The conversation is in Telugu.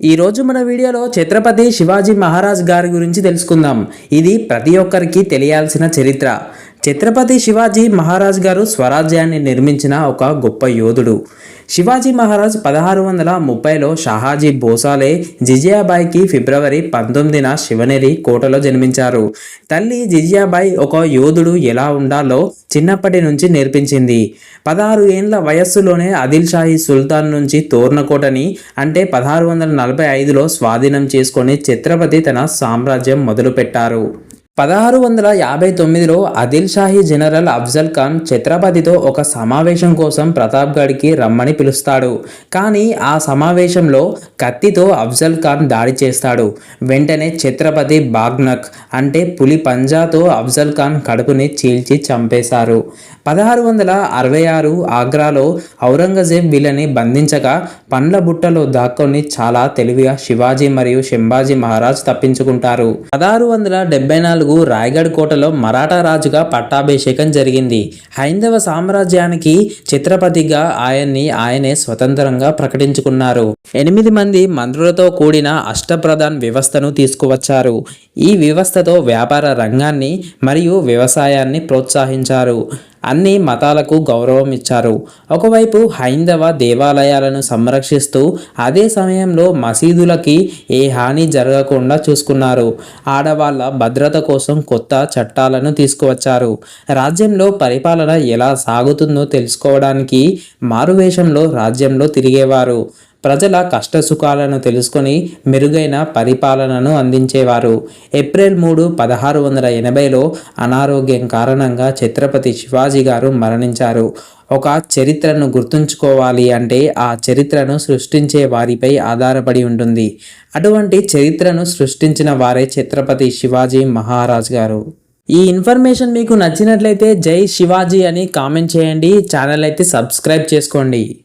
ఈ రోజు మన వీడియోలో ఛత్రపతి శివాజీ మహారాజ్ గారి గురించి తెలుసుకుందాం. ఇది ప్రతి ఒక్కరికి తెలియాల్సిన చరిత్ర. ఛత్రపతి శివాజీ మహారాజ్ గారు స్వరాజ్యాన్ని నిర్మించిన ఒక గొప్ప యోధుడు. శివాజీ మహారాజ్ పదహారు వందల ముప్పైలో షాహాజీ భోసాలే జిజియాబాయికి ఫిబ్రవరి పంతొమ్మిదిన శివనేరి కోటలో జన్మించారు. తల్లి జిజియాబాయి ఒక యోధుడు ఎలా ఉండాలో చిన్నప్పటి నుంచి నేర్పించింది. పదహారు ఏండ్ల వయస్సులోనే ఆదిల్ షాహీ సుల్తాన్ నుంచి తోర్నకోటని అంటే పదహారు వందల నలభై ఐదులో స్వాధీనం చేసుకొని ఛత్రపతి తన సామ్రాజ్యం మొదలుపెట్టారు. పదహారు వందల యాభై తొమ్మిదిలో ఆదిల్ షాహీ జనరల్ అఫ్జల్ ఖాన్ ఛత్రపతితో ఒక సమావేశం కోసం ప్రతాప్గఢ్కి రమ్మని పిలుస్తాడు. కానీ ఆ సమావేశంలో కత్తితో అఫ్జల్ ఖాన్ దాడి చేస్తాడు. వెంటనే ఛత్రపతి బాగ్నక్ అంటే పులి పంజాతో అఫ్జల్ ఖాన్ కడుపుని చీల్చి చంపేశారు. పదహారు వందల అరవై ఆరు ఆగ్రాలో ఔరంగజేబ్ వీళ్ళని బంధించగా పండ్ల బుట్టలో దాక్కొని చాలా తెలివిగా శివాజీ మరియు శంభాజీ మహారాజ్ తప్పించుకుంటారు. పదహారు వందల డెబ్బై నాలుగు రాయగఢ్ కోటలో మరాఠా రాజుగా పట్టాభిషేకం జరిగింది. హైందవ సామ్రాజ్యానికి చిత్రపతిగా ఆయన్ని ఆయనే స్వతంత్రంగా ప్రకటించుకున్నారు. ఎనిమిది మంది మంత్రులతో కూడిన అష్టప్రధాన్ వ్యవస్థను తీసుకువచ్చారు. ఈ వ్యవస్థతో వ్యాపార రంగాన్ని మరియు వ్యవసాయాన్ని ప్రోత్సహించారు. అన్ని మతాలకు గౌరవం ఇచ్చారు ఒకవైపు హైందవ దేవాలయాలను సంరక్షిస్తూ అదే సమయంలో మసీదులకి ఏ హాని జరగకుండా చూసుకున్నారు. ఆడవాళ్ళ భద్రత కోసం కొత్త చట్టాలను తీసుకువచ్చారు. రాజ్యంలో పరిపాలన ఎలా సాగుతుందో తెలుసుకోవడానికి మారువేషంలో రాజ్యంలో తిరిగేవారు. ప్రజల కష్టసుఖాలను తెలుసుకొని మెరుగైన పరిపాలనను అందించేవారు. ఏప్రిల్ మూడు పదహారు వందల ఎనభైలో అనారోగ్యం కారణంగా ఛత్రపతి శివాజీ గారు మరణించారు. ఒక చరిత్రను గుర్తుంచుకోవాలి అంటే ఆ చరిత్రను సృష్టించే వారిపై ఆధారపడి ఉంటుంది. అటువంటి చరిత్రను సృష్టించిన వారే ఛత్రపతి శివాజీ మహారాజ్ గారు. ఈ ఇన్ఫర్మేషన్ మీకు నచ్చినట్లయితే జై శివాజీ అని కామెంట్ చేయండి. ఛానల్ అయితే సబ్స్క్రైబ్ చేసుకోండి.